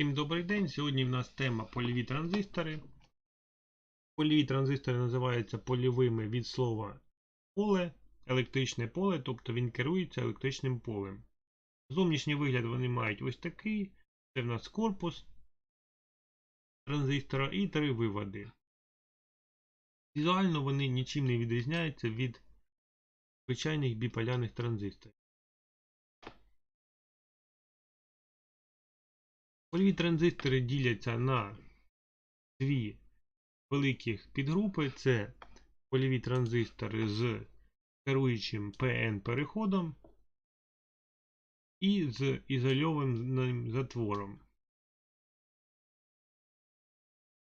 Всім добрий день. Сьогодні в нас тема польові транзистори. Польові транзистори називаються польовими від слова поле, електричне поле, тобто він керується електричним полем. Зовнішній вигляд вони мають ось такий. Це в нас корпус транзистора і три виводи. Візуально вони нічим не відрізняються від звичайних біполярних транзисторів. Польові транзистори діляться на дві великих підгрупи. Це польові транзистори з керуючим PN переходом і з ізольованим затвором.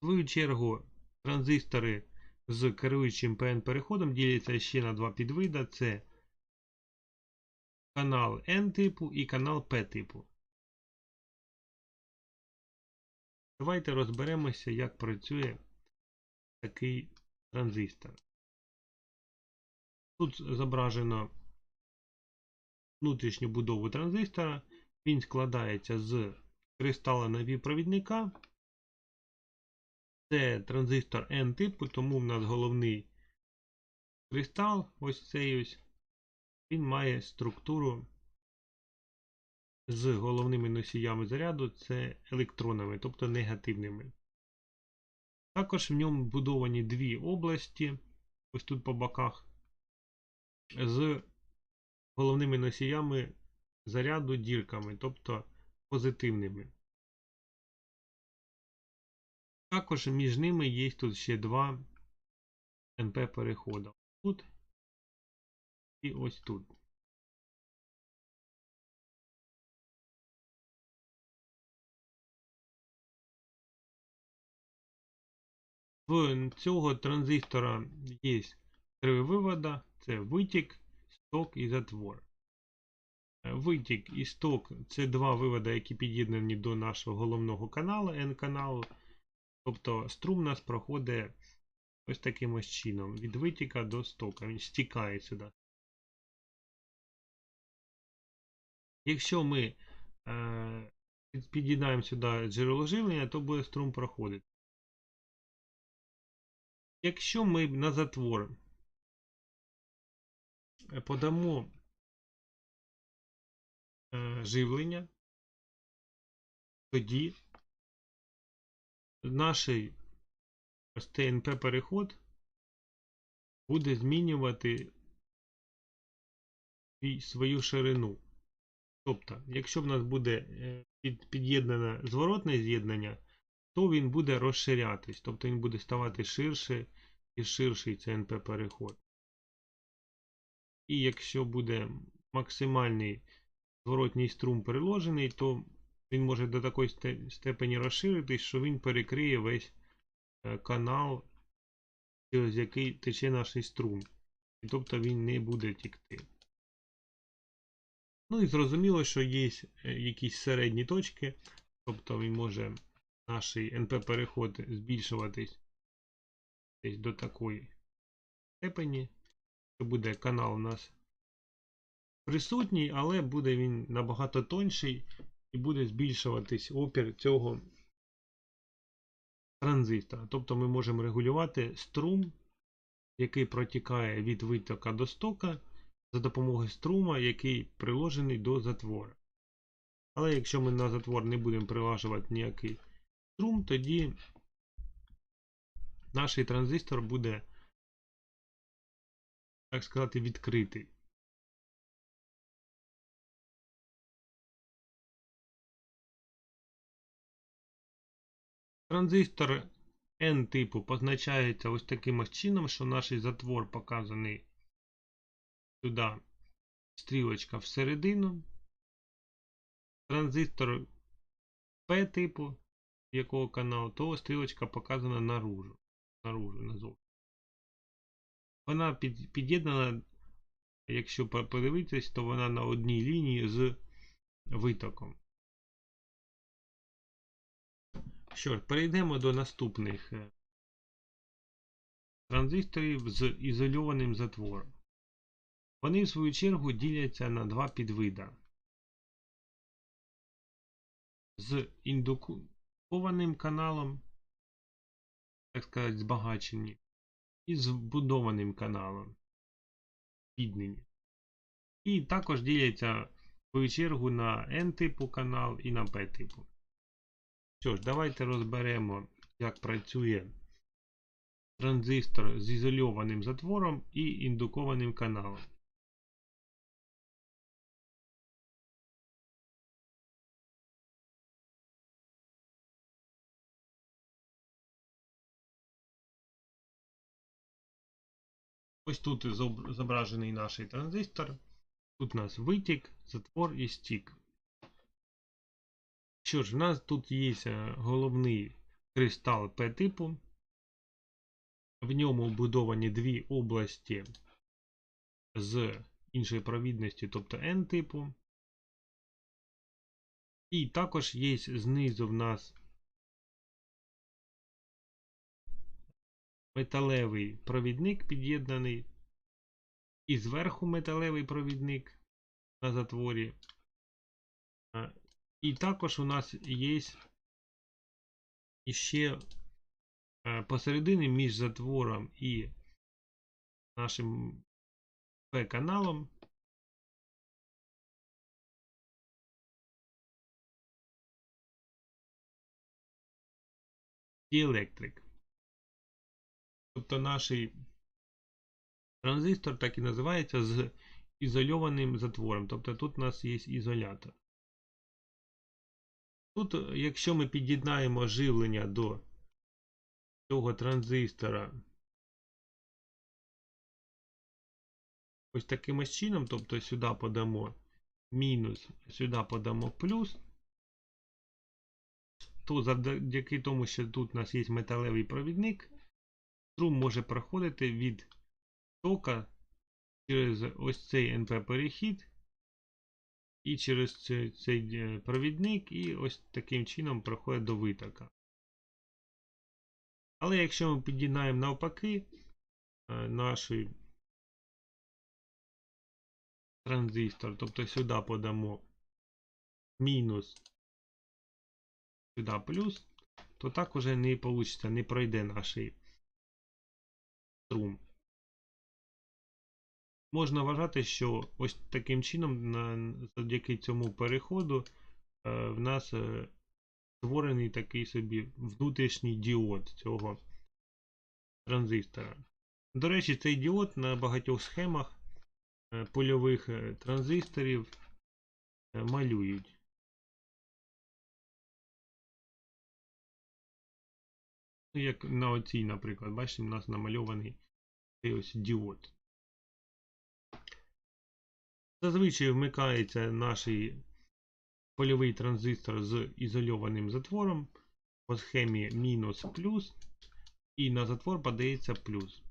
В свою чергу транзистори з керуючим PN переходом діляться ще на два підвида. Це канал N типу і канал P Давайте розберемося, як працює такий транзистор. Тут зображено внутрішню будову транзистора. Він складається з кристала напівпровідника. Це транзистор N типу, тому в нас головний кристал, ось цей ось, він має структуру з головними носіями заряду це електронами, тобто негативними. Також в ньому будовані дві області, ось тут по боках, з головними носіями заряду дірками, тобто позитивними. Також між ними є тут ще два НП переходи. Тут і ось тут. В цього транзистора є три виводи: це витік, сток і затвор. Витік і сток це два виводи, які під'єднані до нашого головного каналу, N-каналу. Тобто струм у нас проходить ось таким ось чином: від витіка до стока. Він стікає сюди. Якщо ми е, під'єднаємо сюди джерело живлення, то буде струм проходити. Якщо ми на затвор подамо е, живлення, тоді наш ТНП переход буде змінювати свою ширину. Тобто, якщо в нас буде е, під'єднане зворотне з'єднання, то він буде розширятись, тобто він буде ставати ширше і ширший ЦНП переход. І якщо буде максимальний зворотній струм переложений, то він може до такої степені розширитись, що він перекриє весь е, канал, через який тече наш струм. І тобто він не буде тікти. Ну і зрозуміло, що є е, якісь середні точки, тобто він може наш НП-переход збільшуватись десь до такої степені. Що буде канал у нас присутній, але буде він набагато тонший і буде збільшуватись опір цього транзистора. Тобто ми можемо регулювати струм, який протікає від витока до стока за допомогою струма, який приложений до затвора. Але якщо ми на затвор не будемо прилажувати ніякий струм, тоді наш транзистор буде, так сказати, відкритий. Транзистор N типу позначається ось таким ось чином, що наш затвор показаний сюди стрілочка всередину. Транзистор P типу якого каналу, то стрілочка показана наружу. наружу назовні. Вона під, під'єднана, якщо подивитись, то вона на одній лінії з витоком. Що перейдемо до наступних е, транзисторів з ізольованим затвором. Вони, в свою чергу, діляться на два підвида. з індукованим каналом, так сказати, збагачені, і з вбудованим каналом. Піднені. І також діляться свою чергу на N-типу канал і на P-типу. Що ж, давайте розберемо, як працює транзистор з ізольованим затвором і індукованим каналом. Ось тут зображений наш транзистор. Тут у нас витік, затвор і стік. Що ж, в нас тут є е, головний кристал P-типу. В ньому вбудовані дві області з іншої провідності, тобто N-типу. І також є знизу в нас металевий провідник під'єднаний. І зверху металевий провідник на затворі. І також у нас є іще е, посередині між затвором і нашим P-каналом діелектрик. Тобто наш транзистор так і називається з ізольованим затвором. Тобто тут у нас є ізолятор. Тут, якщо ми під'єднаємо живлення до цього транзистора ось таким чином, тобто сюди подамо мінус, сюди подамо плюс, то завдяки тому, що тут у нас є металевий провідник, струм може проходити від тока через ось цей НП-перехід і через цей, е, провідник, і ось таким чином проходить до витока. Але якщо ми під'єднаємо навпаки е, транзистор, тобто сюди подамо мінус, сюди плюс, то так уже не вийде, не пройде наш струм. Можна вважати, що ось таким чином, на, завдяки цьому переходу, е, в нас е, створений такий собі внутрішній діод цього транзистора. До речі, цей діод на багатьох схемах е, польових е, транзисторів е, малюють. Ну, Як на оцій, наприклад, бачите, у нас намальований ось діод. Зазвичай вмикається наш польовий транзистор з ізольованим затвором по схемі мінус плюс, і на затвор подається плюс.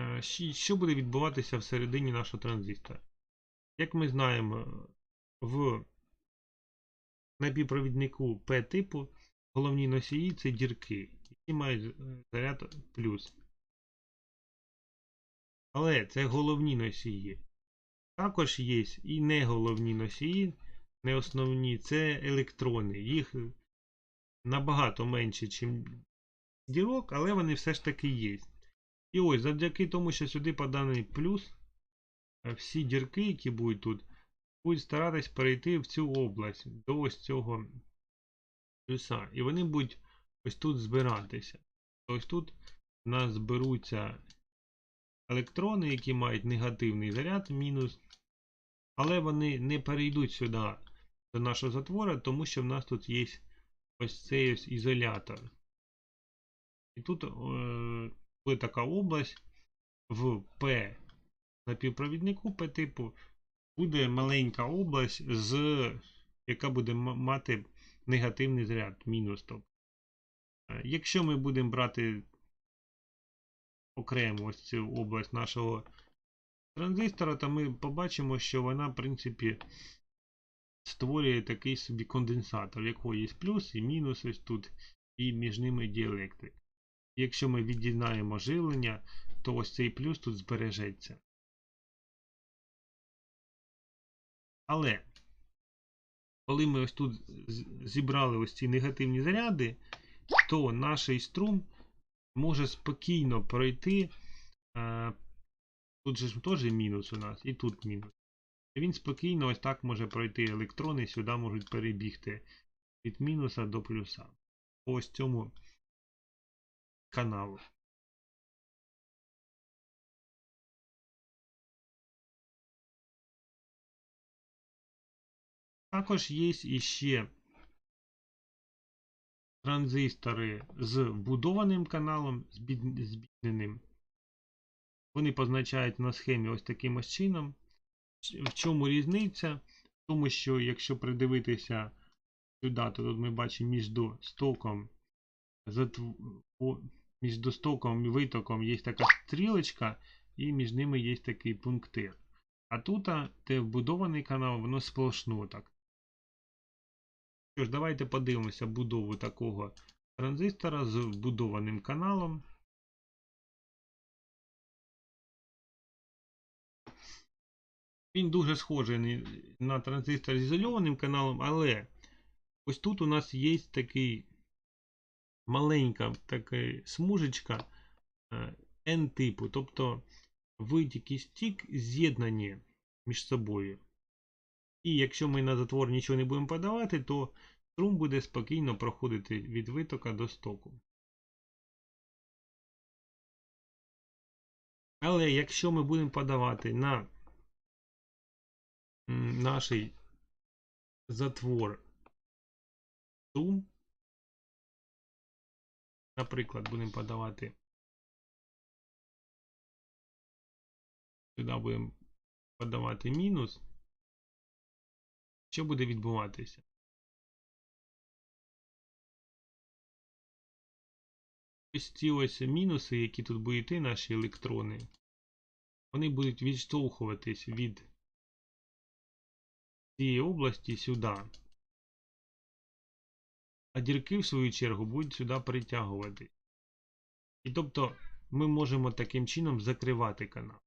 Е, Що буде відбуватися всередині нашого транзистора? Як ми знаємо, в напівпровіднику P-типу головні носії це дірки, які мають е, заряд плюс. Але це головні носії. Також є і не головні носії, не основні, це електрони. Їх набагато менше, ніж дірок, але вони все ж таки є. І ось, завдяки тому, що сюди поданий плюс, е, всі дірки, які будуть тут, будуть старатись перейти в цю область до ось цього плюса. І вони будуть ось тут збиратися. Ось тут у нас зберуться електрони, які мають негативний заряд, мінус. Але вони не перейдуть сюди до нашого затвора, тому що в нас тут є ось цей ось ізолятор. І тут е, така область в P напівпровіднику P типу буде маленька область, з, яка буде мати негативний заряд, мінус. Тобто. Е, Якщо ми будемо брати окремо ось цю область нашого транзистора, то ми побачимо, що вона, в принципі, створює такий собі конденсатор, в якого є плюс і мінус ось тут, і між ними діелектрик. Якщо ми від'єднаємо живлення, то ось цей плюс тут збережеться. Але коли ми ось тут зібрали ось ці негативні заряди, то наш струм може спокійно пройти. е, Тут же ж теж мінус у нас, і тут мінус. Він спокійно ось так може пройти електрони, сюди можуть перебігти від мінуса до плюса. По ось цьому каналу. Також є іще транзистори з вбудованим каналом, збід- збідненим. Вони позначають на схемі ось таким ось чином. В чому різниця? В тому, що якщо придивитися сюди, то тут ми бачимо між стоком, між стоком і витоком є така стрілочка, і між ними є такий пунктир. А тут те вбудований канал, воно сплошно так. Що ж, давайте подивимося будову такого транзистора з вбудованим каналом. Він дуже схожий на транзистор з ізольованим каналом, але ось тут у нас є такий маленька така смужечка е, N-типу, тобто витік і стік з'єднані між собою. І якщо ми на затвор нічого не будемо подавати, то струм буде спокійно проходити від витока до стоку. Але якщо ми будемо подавати на наш затвор струм, наприклад, будемо подавати сюди будемо подавати мінус, що буде відбуватися? Ось ці ось мінуси, які тут будуть йти, наші електрони, вони будуть відштовхуватись від цієї області сюди. А дірки, в свою чергу, будуть сюди притягувати. І тобто ми можемо таким чином закривати канал.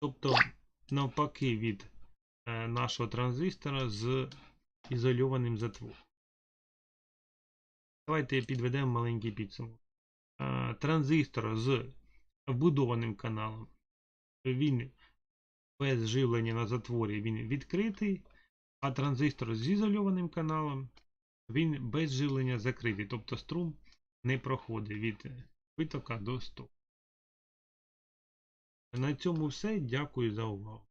Тобто, навпаки, від нашого транзистора з ізольованим затвором. Давайте підведемо маленький підсумок. Е, Транзистор з вбудованим каналом. Він без живлення на затворі він відкритий, а транзистор з ізольованим каналом він без живлення закритий. Тобто струм не проходить від витока до стоку. На цьому все. Дякую за увагу.